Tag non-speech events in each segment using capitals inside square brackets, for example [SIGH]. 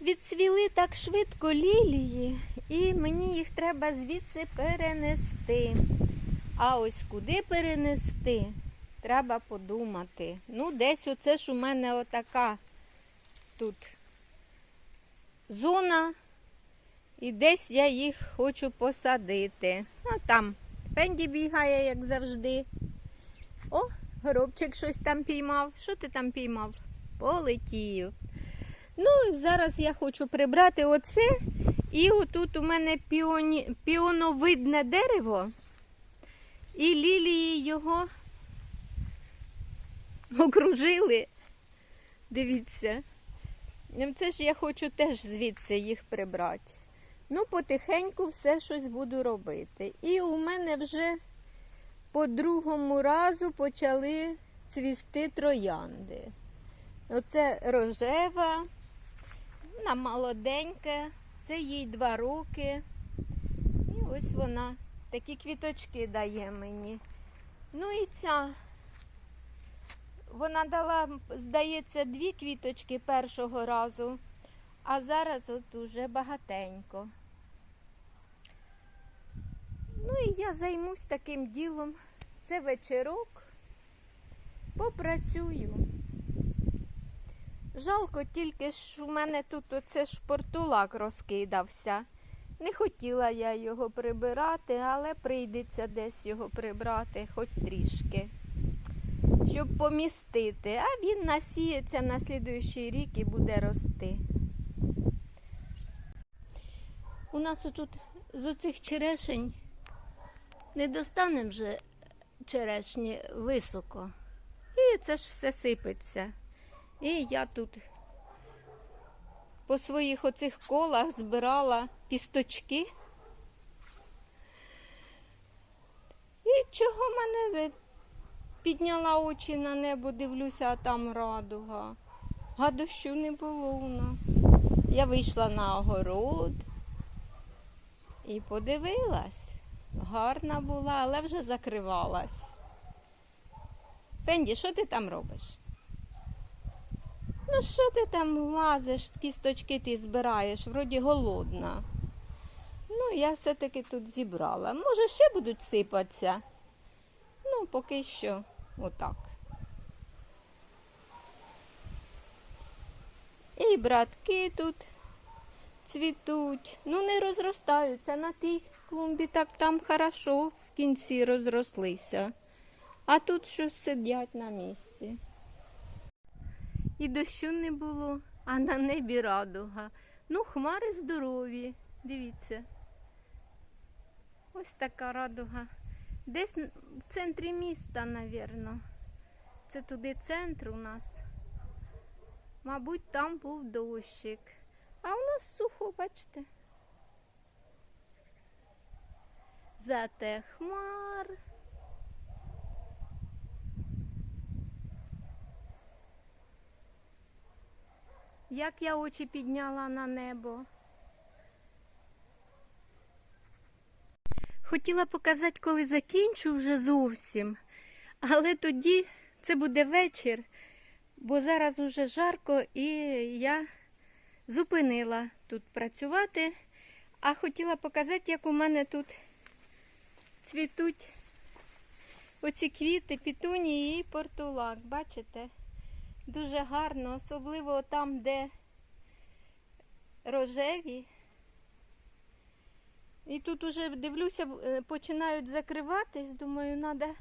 Відцвіли так швидко лілії, і мені їх треба звідси перенести. А ось куди перенести, треба подумати. Ну, десь оце ж у мене отака тут зона, і десь я їх хочу посадити. Ну, там Фенді бігає, як завжди. О, горобчик щось там піймав. Що ти там піймав? Полетів. Ну, зараз я хочу прибрати оце. І отут у мене піоні... піоновидне дерево. І лілії його [LAUGHS] окружили. Дивіться. Ну, Це ж я хочу теж звідси їх прибрати. Ну, потихеньку все щось буду робити. І у мене вже по другому разу почали цвісти троянди. Оце рожева, вона молоденька, це їй два роки. І ось вона такі квіточки дає мені. Ну і ця. Вона дала, здається, дві квіточки першого разу, а зараз от уже багатенько. Ну і я займусь таким ділом. Це вечірок. Попрацюю. Жалко тільки ж у мене тут оце ж портулак розкидався. Не хотіла я його прибирати, але прийдеться десь його прибрати, хоч трішки, щоб помістити. А він насіється на слідуючий рік і буде рости. У нас отут з оцих черешень не достанемо вже черешні високо. І це ж все сипеться. І я тут по своїх оцих колах збирала кісточки. І чого мене підняла очі на небо, дивлюся, а там радуга. А дощу не було у нас. Я вийшла на огород і подивилась. Гарна була, але вже закривалась. Пенді, що ти там робиш? Ну, що ти там лазиш, кісточки ти збираєш, вроді голодна. Ну, я все-таки тут зібрала. Може, ще будуть сипатися. Ну, поки що отак. І братки тут цвітуть. Ну, не розростаються. На тій клумбі так там хорошо в кінці розрослися. А тут щось сидять на місці. І дощу не було, а на небі радуга. Ну, хмари здорові. Дивіться. Ось така радуга. Десь в центрі міста, навірно. Це туди центр у нас. Мабуть, там був дощик. А у нас сухо, бачите. Зате хмар. Як я очі підняла на небо. Хотіла показати, коли закінчу вже зовсім. Але тоді це буде вечір, бо зараз уже жарко і я зупинила тут працювати. А хотіла показати, як у мене тут цвітуть оці квіти, пітунії і портулак. Бачите? Дуже гарно, особливо там, де рожеві. І тут уже дивлюся, е, починають закриватись. Думаю, треба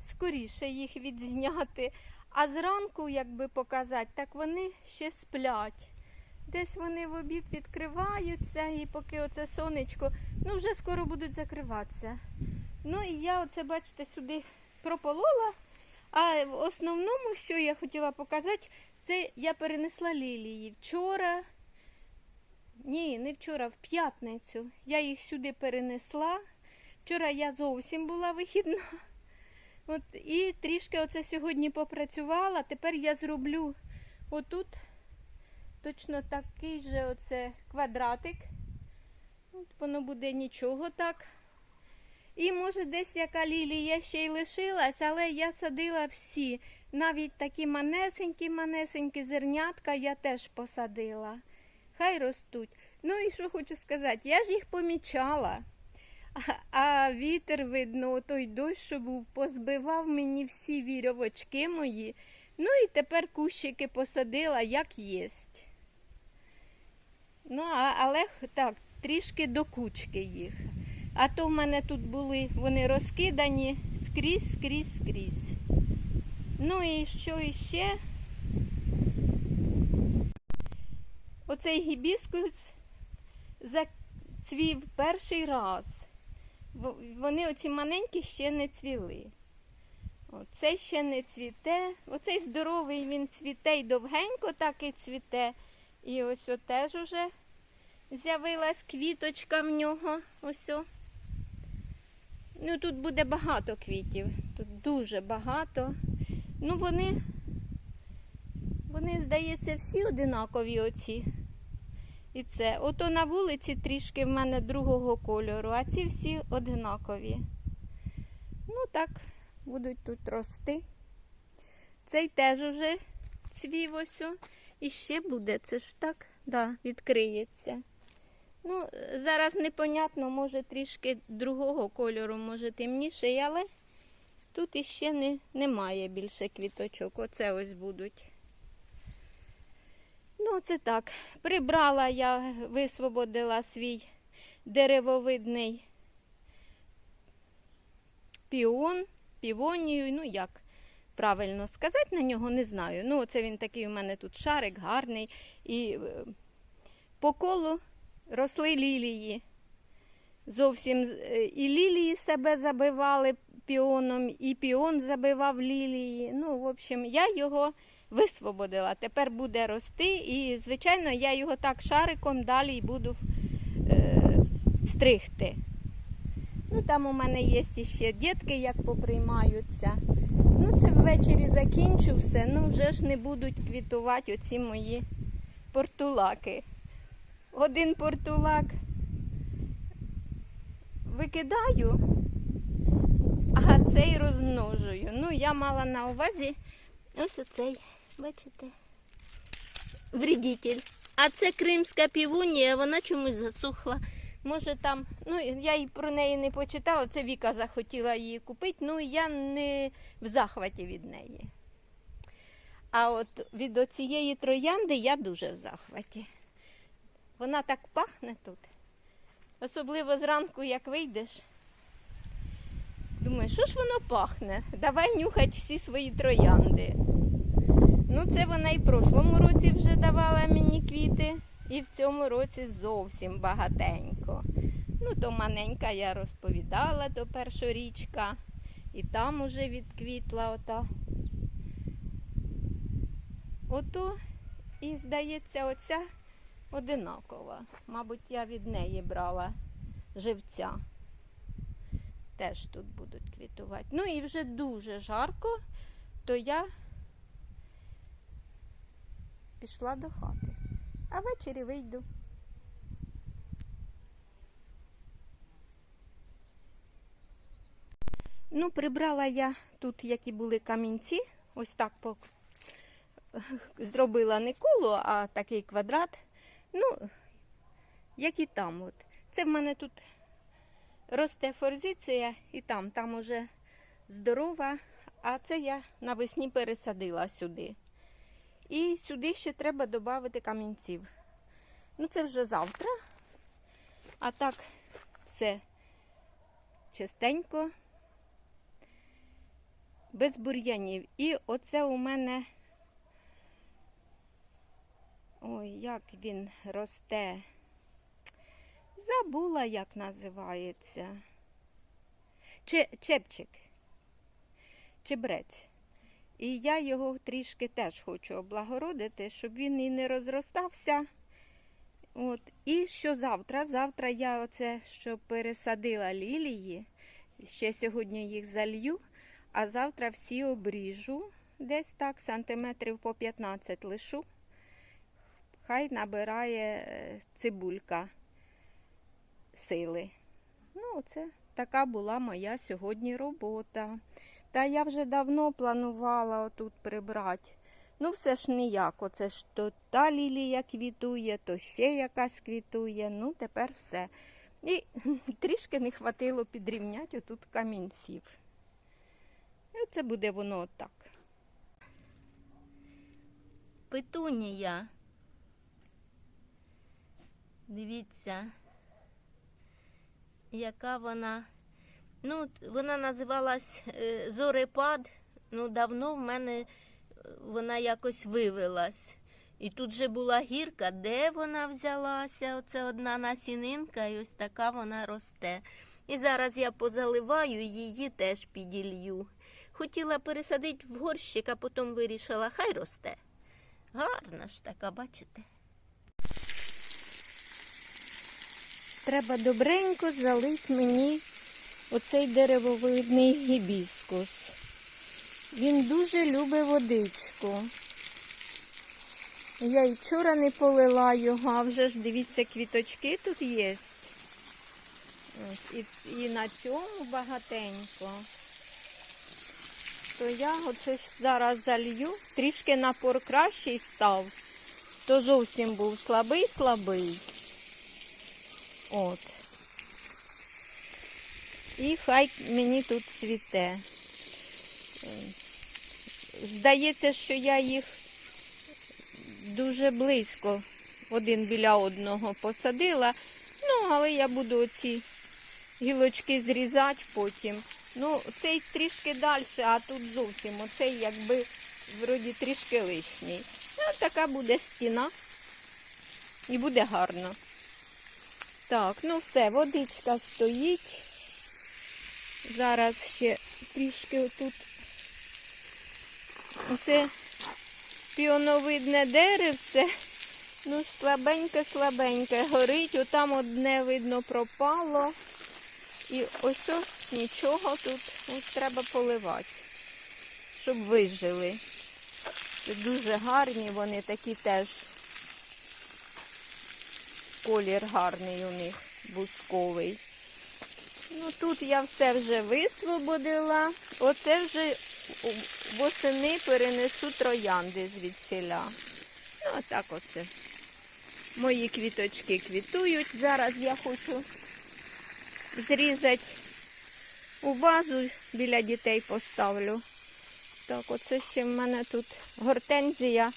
скоріше їх відзняти. А зранку, якби показати, так вони ще сплять. Десь вони в обід відкриваються, і поки оце сонечко, ну вже скоро будуть закриватися. Ну і я оце, бачите, сюди прополола. А в основному, що я хотіла показати, це я перенесла лілії. Вчора, ні, не вчора, в п'ятницю. Я їх сюди перенесла. Вчора я зовсім була вихідна. От, і трішки оце сьогодні попрацювала. Тепер я зроблю отут точно такий же оце квадратик. От воно буде нічого так. І може десь яка лілія ще й лишилась, але я садила всі. Навіть такі манесенькі, манесенькі зернятка я теж посадила. хай ростуть. Ну і що хочу сказати, я ж їх помічала. А, а вітер, видно, той дощ, що був, позбивав мені всі вірьовочки мої. Ну і тепер кущики посадила, як єсть. Ну, а, але так, трішки до кучки їх. А то в мене тут були вони розкидані скрізь, скрізь, скрізь. Ну і що іще? Оцей гібіскус зацвів перший раз. Вони оці маленькі ще не цвіли. Оцей ще не цвіте. Оцей здоровий він цвіте й довгенько так і цвіте. І ось теж уже з'явилась квіточка в нього. Ось о. Ну тут буде багато квітів. Тут дуже багато. Ну вони, вони, здається, всі одинакові оці. І це. Ото на вулиці трішки в мене другого кольору, а ці всі одинакові. Ну так, будуть тут рости. Цей теж уже цвів ось. І ще буде, це ж так, да, відкриється. Ну, зараз непонятно, може трішки другого кольору, може темніший, але тут іще не, немає більше квіточок. Оце ось будуть. Ну, це так. Прибрала я, висвободила свій деревовидний піон, півонію, ну як правильно сказати на нього, не знаю. Ну, це він такий у мене тут шарик гарний. І е, по колу росли лілії. Зовсім е, і лілії себе забивали піоном, і піон забивав лілії. Ну, в общем, я його висвободила. Тепер буде рости, і, звичайно, я його так шариком далі буду е, стригти. Ну, там у мене є ще дітки, як поприймаються. Ну, це ввечері закінчу все. Ну, вже ж не будуть квітувати оці мої портулаки. Один портулак викидаю, а цей розмножую. Ну, я мала на увазі ось оцей, бачите, вредитель. А це кримська півунія, вона чомусь засохла. Може там, ну я і про неї не почитала, це Віка захотіла її купити, ну я не в захваті від неї. А от від оцієї троянди я дуже в захваті. Вона так пахне тут. Особливо зранку, як вийдеш. Думаю, що ж воно пахне? Давай нюхать всі свої троянди. Ну, це вона і в прошлому році вже давала мені квіти, і в цьому році зовсім багатенько. Ну, то маленька я розповідала, то першорічка, і там уже відквітла ота. Ото, і здається, оця одинакова. Мабуть, я від неї брала живця. Теж тут будуть квітувати. Ну і вже дуже жарко, то я пішла до хати. А ввечері вийду. Ну, прибрала я тут, які були камінці. Ось так зробила не коло, а такий квадрат. Ну, як і там. От. Це в мене тут росте форзиція і там, там уже здорова, а це я навесні пересадила сюди. І сюди ще треба додати камінців. Ну, це вже завтра. А так все чистенько, без бур'янів. І оце у мене. Ой, як він росте. Забула, як називається. Че, чепчик. Чебрець. І я його трішки теж хочу облагородити, щоб він і не розростався. От. І що завтра? Завтра я оце, що пересадила лілії, ще сьогодні їх залью, а завтра всі обріжу, десь так, сантиметрів по 15 лишу. Хай набирає е, цибулька сили. Ну, це така була моя сьогодні робота. Та я вже давно планувала отут прибрати. Ну, все ж ніяк. Оце ж то та лілія квітує, то ще якась квітує. Ну, тепер все. І [LAUGHS] трішки не хватило підрівняти отут камінців. І оце буде воно отак. Петунія. Дивіться, яка вона. Ну, вона називалась е, Зорепад. Ну, давно в мене е, вона якось вивелась. І тут же була гірка, де вона взялася? Оце одна насінинка, і ось така вона росте. І зараз я позаливаю її теж піділью. Хотіла пересадити в горщик, а потім вирішила, хай росте. Гарна ж така, бачите? Треба добренько залити мені оцей деревовидний гібіскус. Він дуже любить водичку. Я й вчора не полила його, а вже ж дивіться, квіточки тут є. І, і на цьому багатенько. То я оце зараз залью, трішки напор кращий став, то зовсім був слабий, слабий. От. І хай мені тут цвіте. Здається, що я їх дуже близько один біля одного посадила. Ну, але я буду оці гілочки зрізати потім. Ну, цей трішки далі, а тут зовсім оцей якби вроді трішки лишній. Ну, така буде стіна. І буде гарно. Так, ну все, водичка стоїть. Зараз ще трішки отут. Оце піоновидне деревце. Ну, слабеньке-слабеньке горить. Отам одне, видно, пропало. І ось ось нічого тут ось треба поливати, щоб вижили. Дуже гарні, вони такі теж. Колір гарний у них, бусковий. Ну тут я все вже висвободила. Оце вже восени перенесу троянди звідсіля. Ну, отак оце. Мої квіточки квітують. Зараз я хочу зрізати у вазу біля дітей поставлю. Так, оце ще в мене тут гортензія.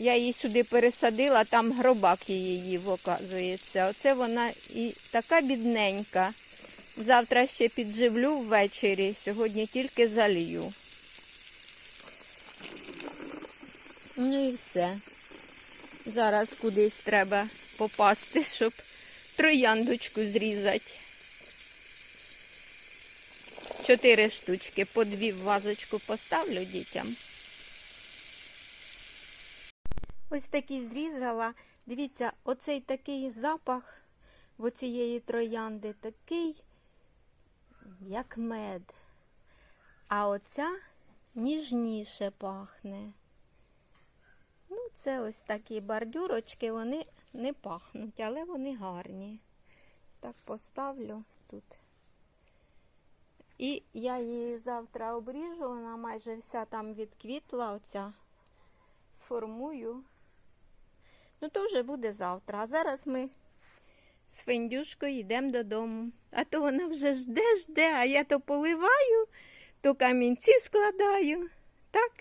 Я її сюди пересадила, там гробак її їв, оказується. Оце вона і така бідненька. Завтра ще підживлю ввечері, сьогодні тільки залію. Ну і все. Зараз кудись треба попасти, щоб трояндочку зрізати. Чотири штучки, по дві в вазочку поставлю дітям. Ось такі зрізала. Дивіться, оцей такий запах в оцієї троянди такий, як мед. А оця ніжніше пахне. Ну, це ось такі бордюрочки, вони не пахнуть, але вони гарні. Так поставлю тут. І я її завтра обріжу, вона майже вся там відквітла, оця сформую. Ну, то вже буде завтра. А зараз ми з Фендюшкою йдемо додому. А то вона вже жде, жде, а я то поливаю, то камінці складаю. Так?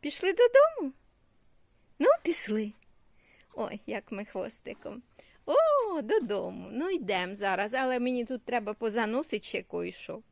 Пішли додому? Ну, пішли. Ой, як ми хвостиком. О, додому. Ну, йдемо зараз, але мені тут треба позаносити ще кое-що.